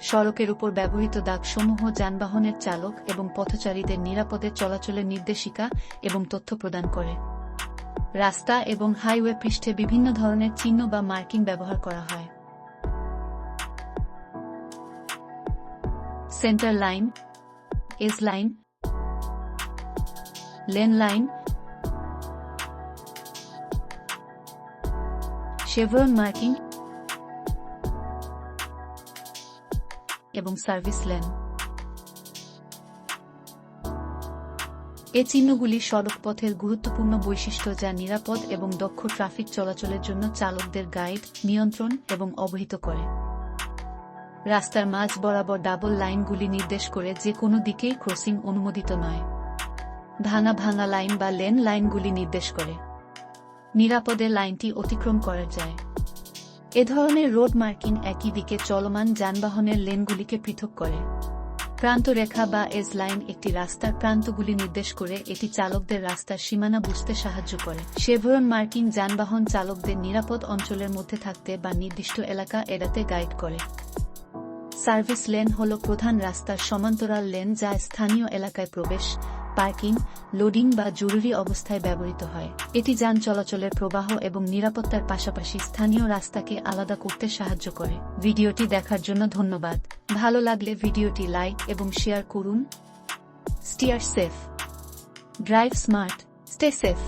সড়কের উপর ব্যবহৃত দাগসমূহ, যানবাহনের চালক এবং পথচারীদের নিরাপদে চলাচলের নির্দেশিকা এবং তথ্য প্রদান করে। রাস্তা এবং হাইওয়ে পৃষ্ঠে বিভিন্ন ধরনের চিহ্ন বা মার্কিং ব্যবহার করা হয়। Center line edge line, lane line, chevron marking এবং সার্ভিস লেন। এ চিহ্নগুলি সড়ক পথের গুরুত্বপূর্ণ বৈশিষ্ট্য যা নিরাপদ এবং দক্ষ ট্রাফিক চলাচলের জন্য চালকদের গাইড, নিয়ন্ত্রণ এবং অবহিত করে। রাস্তার মাঝ বরাবর ডাবল লাইনগুলি নির্দেশ করে যে কোনো দিকেই ক্রসিং অনুমোদিত নয়। ভাঙা ভাঙা লাইন বা লেন লাইনগুলি নির্দেশ করে। নিরাপদে লাইনটি অতিক্রম করা যায়। এ ধরনের রোড মার্কিং একই দিকে চলমান যানবাহনের লেনগুলিকে পৃথক করে। প্রান্তরেখা বা এজ লাইন একটি রাস্তার প্রান্তগুলি নির্দেশ করে এটি চালকদের রাস্তার সীমানা বুঝতে সাহায্য করে। শেভরন মার্কিং যানবাহন চালকদের নিরাপদ অঞ্চলের মধ্যে থাকতে বা নির্দিষ্ট এলাকা এড়াতে গাইড করে। সার্ভিস লেন হল প্রধান রাস্তার সমান্তরাল লেন যা স্থানীয় এলাকায় প্রবেশ পার্কিং, লোডিং বা জরুরি অবস্থায় ব্যবহৃত হয়। এটি যান চলাচলের প্রবাহ এবং নিরাপত্তার পাশাপাশি স্থানীয় রাস্তাকে আলাদা করতে সাহায্য করে। ভিডিওটি দেখার জন্য ধন্যবাদ। ভালো লাগলে ভিডিওটি লাইক এবং শেয়ার করুন। Steer safe. Drive smart. Stay safe.